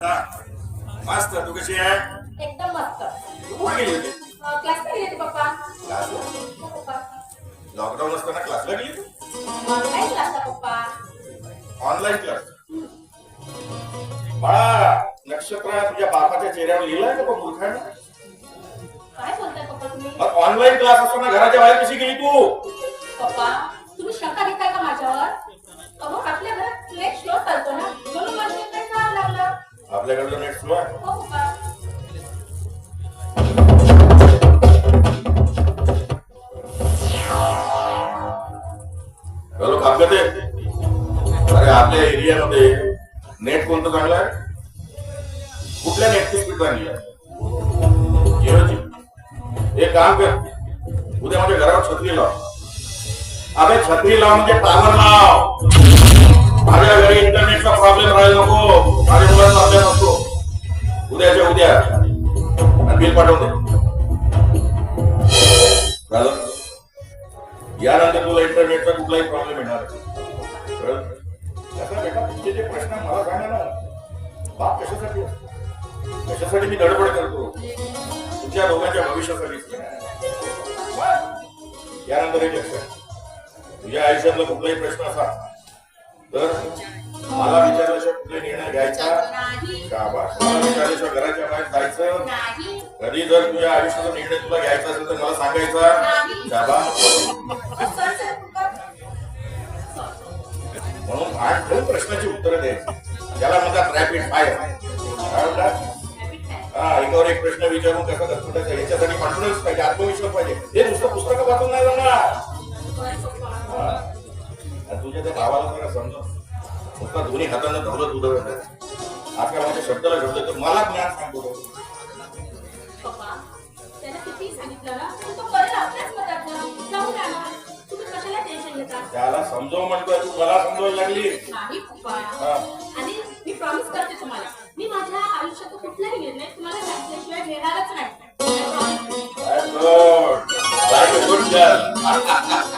मस्त तू कशी आहे? एकदम मस्त. तू कुठे गेली होती? क्लासला गेले ते पप्पा. क्लासला लॉकडाऊन असताना क्लासला गेली तू ऑनलाईन क्लासला पप्पा. ऑनलाईन क्लास बाळा नक्षत्र तुझ्या बापाच्या चेहऱ्यावर लिहिलंय का पण मूर्खानं? काय बोलताय पप्पा तुम्ही? ऑनलाईन क्लास असताना घराच्या बाहेर कशी गेली तू? पप्पा आपल्याकडलं नेट आहे? हो हॅलो कागद अरे आपल्या एरियामध्ये नेट कोणतं चांगलं आहे? कुठल्या नेटची स्पीड चांगली आहे? जिओची एक काम कर. उद्या माझ्या घरावर छत्री लाव. अबे छत्री लाव म्हणजे टावर लाव. उद्याच्या उद्या. आणि बिल पाठवून दे. यानंतर तुला इंटरनेटचा कुठलाही प्रॉब्लेम येणार बेटा तुमचे जे प्रश्न मला सांगा ना. बाप कशासाठी कशासाठी मी धडपड करतो? तुमच्या दोघांच्या भविष्यासाठी यानंतर एक लक्षात तुझ्या आयुष्यातला कुठलाही प्रश्न असा तर मला विचारल्याशिवाय कुठलाही निर्णय घ्यायचा शाबास. विचारल्याशिवाय घराच्या बाहेर जायचं. कधी जर तुझ्या आयुष्याचा निर्णय तुला घ्यायचा असेल तर मला सांगायचा. शाबास. पप्पा म्हणून भान ठेवून प्रश्नाची उत्तरं द्यायची त्याला म्हणतात रॅपिड फायर हा एकावर एक प्रश्न विचारून कसं दसपटायचा याच्यासाठी कॉन्फिडन्स पाहिजे आत्मविश्वास पाहिजे. हे नुसतं पुस्तकं वाचून नाही जाणार. तुझ्या त्या भावाला जरा समजा नुसता दोन्ही हातानं धरलं उदळत आहे आता माझ्या शब्दाला शब्द तर मला ज्ञान सांगतो त्याला समजव म्हणतोय तू मला समजवायला लागली. आणि मी प्रॉमिस करते तुम्हाला मी माझ्या आयुष्यात कुठलाही निर्णय तुम्हाला घातल्याशिवाय घेणारच नाही.